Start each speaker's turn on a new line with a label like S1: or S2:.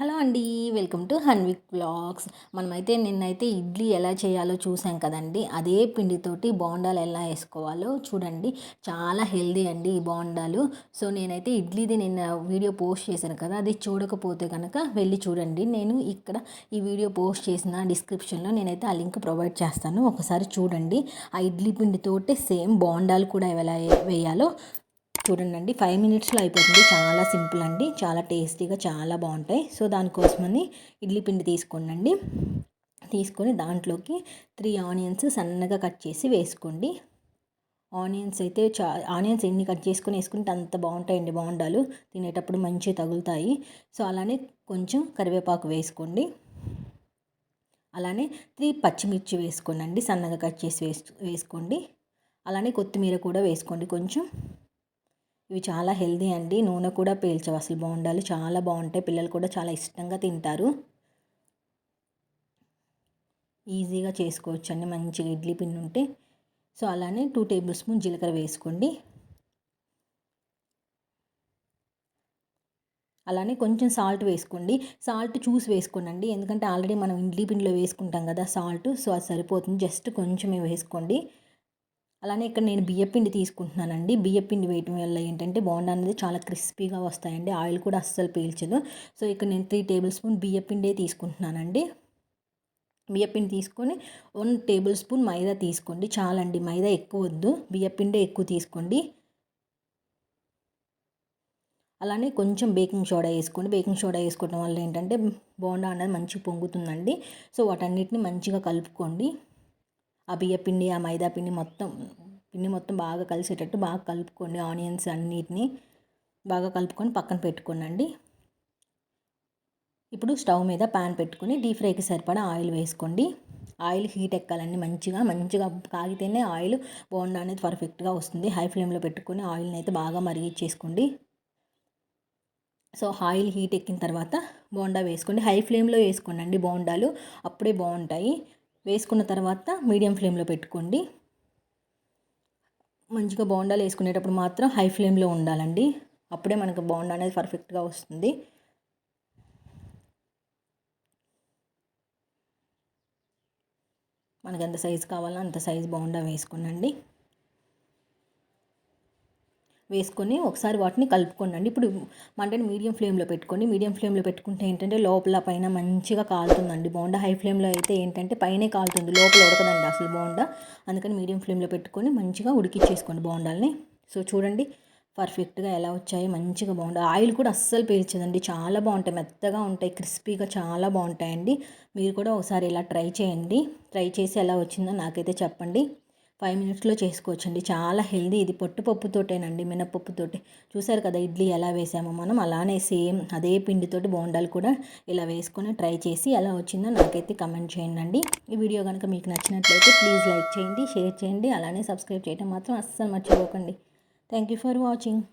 S1: Hello అండి welcome to హన్విక్ blogs మనమైతే నిన్నైతే ఇడ్లీ ఎలా చేయాలో చూసాం కదండి. అదే పిండితోటి బోండాలు ఎలా వేసుకోవాలో చూడండి. చాలా హెల్దీ అండి ఈ బోండాలు. సో నేనైతే ఇడ్లీది నిన్న వీడియో పోస్ట్ చేశాను కదా అది చూడకపోతే కనుక వెళ్ళి చూడండి. నేను ఇక్కడ ఈ వీడియో పోస్ట్ చేసిన డిస్క్రిప్షన్లో నేనైతే ఆ లింక్ ప్రొవైడ్ చేస్తాను. ఒకసారి చూడండి. ఆ ఇడ్లీ పిండితోటి సేమ్ బోండాలు కూడా ఎలా వేయాలో చూడండి ఫైవ్ మినిట్స్లో అయిపోతుంది. చాలా సింపుల్ అండి. చాలా టేస్టీగా చాలా బాగుంటాయి. సో దానికోసమని ఇడ్లీ పిండి తీసుకోండి తీసుకొని దాంట్లోకి త్రీ ఆనియన్స్ సన్నగా కట్ చేసి వేసుకోండి. ఆనియన్స్ అయితే చా ఆనియన్స్ ఎన్ని కట్ చేసుకొని వేసుకుంటే అంత బాగుంటాయండి బాగుండాలు తినేటప్పుడు మంచిగా తగులుతాయి. సో అలానే కొంచెం కరివేపాకు వేసుకోండి. అలానే త్రీ పచ్చిమిర్చి వేసుకోండి సన్నగా కట్ చేసి వేసుకోండి. అలానే కొత్తిమీర కూడా వేసుకోండి కొంచెం. ఇవి చాలా హెల్దీ అండి. నూనె కూడా పీల్చవు. అసలు బాగుండాలి చాలా బాగుంటాయి. పిల్లలు కూడా చాలా ఇష్టంగా తింటారు. ఈజీగా చేసుకోవచ్చు అండి మంచిగా ఇడ్లీ పిండి ఉంటే. సో అలానే టూ టేబుల్ స్పూన్ జీలకర్ర వేసుకోండి. అలానే కొంచెం సాల్ట్ వేసుకోండి. సాల్ట్ చూసి వేసుకోండి ఎందుకంటే ఆల్రెడీ మనం ఇడ్లీ పిండిలో వేసుకుంటాం కదా సాల్ట్. సో అది సరిపోతుంది. జస్ట్ కొంచెమే వేసుకోండి. అలానే ఇక్కడ నేను బియ్యపిండి తీసుకుంటున్నానండి. బియ్యపిండి వేయటం వల్ల ఏంటంటే బోండా అనేది చాలా క్రిస్పీగా వస్తాయండి. ఆయిల్ కూడా అస్సలు పీల్చదు. సో ఇక్కడ నేను త్రీ టేబుల్ స్పూన్ బియ్యపిండే తీసుకుంటున్నానండి. బియ్యపిండి తీసుకొని వన్ టేబుల్ స్పూన్ మైదా తీసుకోండి. చాలండి మైదా ఎక్కువ వద్దు. బియ్యపిండే ఎక్కువ తీసుకోండి. అలానే కొంచెం బేకింగ్ సోడా వేసుకోండి. బేకింగ్ సోడా వేసుకోవడం వల్ల ఏంటంటే బోండా అనేది మంచిగా పొంగుతుందండి. సో వాటన్నిటిని మంచిగా కలుపుకోండి. ఆ బియ్య పిండి ఆ మైదా పిండి మొత్తం పిండి మొత్తం బాగా కలిసేటట్టు బాగా కలుపుకోండి. ఆనియన్స్ అన్నిటిని బాగా కలుపుకొని పక్కన పెట్టుకోనండి. ఇప్పుడు స్టవ్ మీద ప్యాన్ పెట్టుకొని డీప్ ఫ్రైకి సరిపడా ఆయిల్ వేసుకోండి. ఆయిల్ హీట్ ఎక్కాలండి. మంచిగా మంచిగా కాగితేనే ఆయిల్ బోండా అనేది పర్ఫెక్ట్గా వస్తుంది. హై ఫ్లేమ్లో పెట్టుకొని ఆయిల్ని అయితే బాగా మరిగించేసుకోండి. సో ఆయిల్ హీట్ ఎక్కిన తర్వాత బోండా వేసుకోండి. హై ఫ్లేమ్లో వేసుకోండి అండి బోండాలు. అప్పుడే బాగుంటాయి. వేసుకున్న తర్వాత మీడియం ఫ్లేమ్లో పెట్టుకోండి. మంచిగా బోండాలు వేసుకునేటప్పుడు మాత్రం హై ఫ్లేమ్లో ఉండాలండి. అప్పుడే మనకు బోండా అనేది పర్ఫెక్ట్గా వస్తుంది. మనకి ఎంత సైజు కావాలో అంత సైజు బోండా వేసుకునండి. వేసుకొని ఒకసారి వాటిని కలుపుకోండి. ఇప్పుడు మంటని మీడియం ఫ్లేమ్లో పెట్టుకోండి. మీడియం ఫ్లేమ్లో పెట్టుకుంటే ఏంటంటే లోపల పైన మంచిగా కాలుతుందండి బోండా. హై ఫ్లేమ్లో అయితే ఏంటంటే పైనే కాలుతుంది లోపల ఉడకదండి అసలు బోండా. అందుకని మీడియం ఫ్లేమ్లో పెట్టుకొని మంచిగా ఉడికిచ్చేసుకోండి బోండాలని. సో చూడండి పర్ఫెక్ట్గా ఎలా వచ్చాయో. మంచిగా బాగుంటాయి ఆయిల్ కూడా అస్సలు పీల్చదండి. చాలా బాగుంటాయి. మెత్తగా ఉంటాయి. క్రిస్పీగా చాలా బాగుంటాయండి. మీరు కూడా ఒకసారి ఇలా ట్రై చేయండి. ట్రై చేసి ఎలా వచ్చిందో నాకైతే చెప్పండి. ఫైవ్ మినిట్స్లో చేసుకోవచ్చండి. చాలా హెల్దీ ఇది. పొట్టుపప్పుతోటేనండి మినపప్పుతోటి చూసారు కదా ఇడ్లీ ఎలా వేసామో మనం. అలానే సేమ్ అదే పిండితోటి బోండాలు కూడా ఇలా వేసుకొని ట్రై చేసి ఎలా వచ్చిందో నాకైతే కమెంట్ చేయండి ఈ వీడియో కనుక మీకు నచ్చినట్లయితే ప్లీజ్ లైక్ చేయండి షేర్ చేయండి. అలానే సబ్స్క్రైబ్ చేయడం మాత్రం అస్సలు మర్చిపోకండి. Thank you for watching.